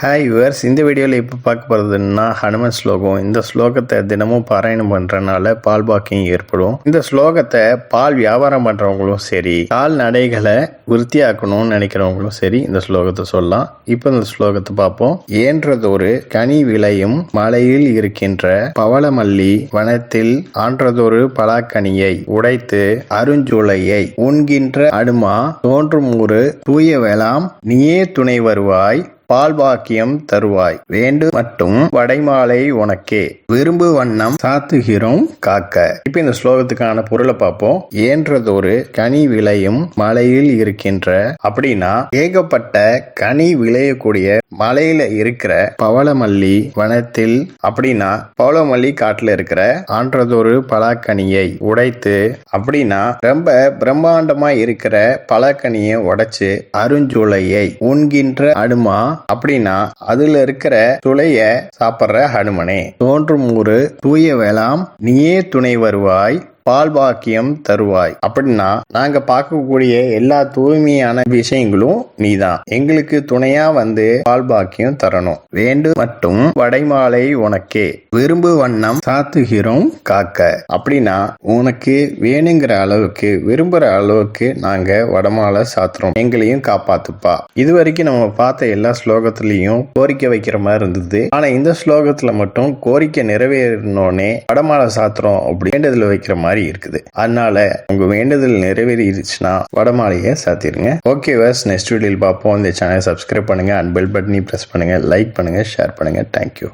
Hi yours இந்த வீடியோவில் இப்போ பார்க்க போகிறதுன்னா ஹனுமன் ஸ்லோகம். இந்த ஸ்லோகத்தை தினமும் பாராயணம் பண்ணுறனால பால் பாக்கியம் ஏற்படும். இந்த ஸ்லோகத்தை பால் வியாபாரம் பண்ணுறவங்களும் சரி கால்நடைகளை விருத்தியாக்கணும்னு நினைக்கிறவங்களும் சரி இந்த ஸ்லோகத்தை சொல்லலாம். இப்போ இந்த ஸ்லோகத்தை பார்ப்போம். ஏன்றதொரு கனி விளையும் மலையில் இருக்கின்ற பவளமல்லி வனத்தில் ஆன்றதொரு பலாக்கனியை உடைத்து அருஞ்சுளையை உண்கின்ற அடுமா தோன்றும் ஒரு தூய வேளாம். நீயே துணை வருவாய். பால்பாக்கியம் தருவாய். வேண்டு மட்டும் வடைமாலை உனக்கே. விரும்பு வண்ணம் சாத்துகிறோம் காக்க. இப்ப இந்த ஸ்லோகத்துக்கான பொருளை பார்ப்போம். ஏன்றதொரு கனி விளையும் மலையில் இருக்கின்ற அப்படின்னா ஏகப்பட்ட கனி விளையக்கூடிய மலையில இருக்கிற பவளமல்லி வனத்தில் அப்படின்னா பவளமல்லி காட்டுல இருக்கிற ஆன்றதொரு பலாக்கனியை உடைத்து அப்படின்னா ரொம்ப பிரம்மாண்டமா இருக்கிற பலாக்கனியை உடைச்சு அருஞ்சூளையை உண்கின்ற அடுமா அப்படின்னா அதுல இருக்கிற துளைய சாப்பிடுற ஹனுமனே. தோன்றும் ஒரு தூய வேளாம் நீயே துணை வருவாய் பால் பாக்கியம் தருவாய். அப்படின்னா நாங்க பார்க்கக்கூடிய எல்லா தூய்மையான விஷயங்களும் நீதான். எங்களுக்கு துணையா வந்து பால் பாக்கியம் தரணும். வேண்டு மட்டும் வடைமாலை உனக்கே. விரும்பு வண்ணம் சாத்துகிறோம் காக்க. அப்படின்னா உனக்கு வேணுங்கிற அளவுக்கு விரும்புற அளவுக்கு நாங்க வடமாலை சாத்துறோம். எங்களையும் காப்பாத்துப்பா. இது வரைக்கும் நம்ம பார்த்த எல்லா ஸ்லோகத்திலையும் கோரிக்கை வைக்கிற மாதிரி இருந்தது. ஆனா இந்த ஸ்லோகத்துல மட்டும் கோரிக்கை நிறைவேறினோடனே வடமாலை சாத்துறோம் அப்படி வேண்டதுல வைக்கிற மாதிரி இருக்குது. அதனால உங்க வேண்டுதல் நிறைவேறிடுச்சுன்னா வடமாலையை சாத்திருங்க. ஓகே வர்ஸ் நெக்ஸ்ட் வீடியோவில் பார்ப்போம். இந்த சேனலை சப்ஸ்கிரைப் பண்ணுங்க. அண்ட் பெல் பட்டனையும் ப்ரெஸ் பண்ணுங்க. லைக் பண்ணுங்க ஷேர் பண்ணுங்க. Thank you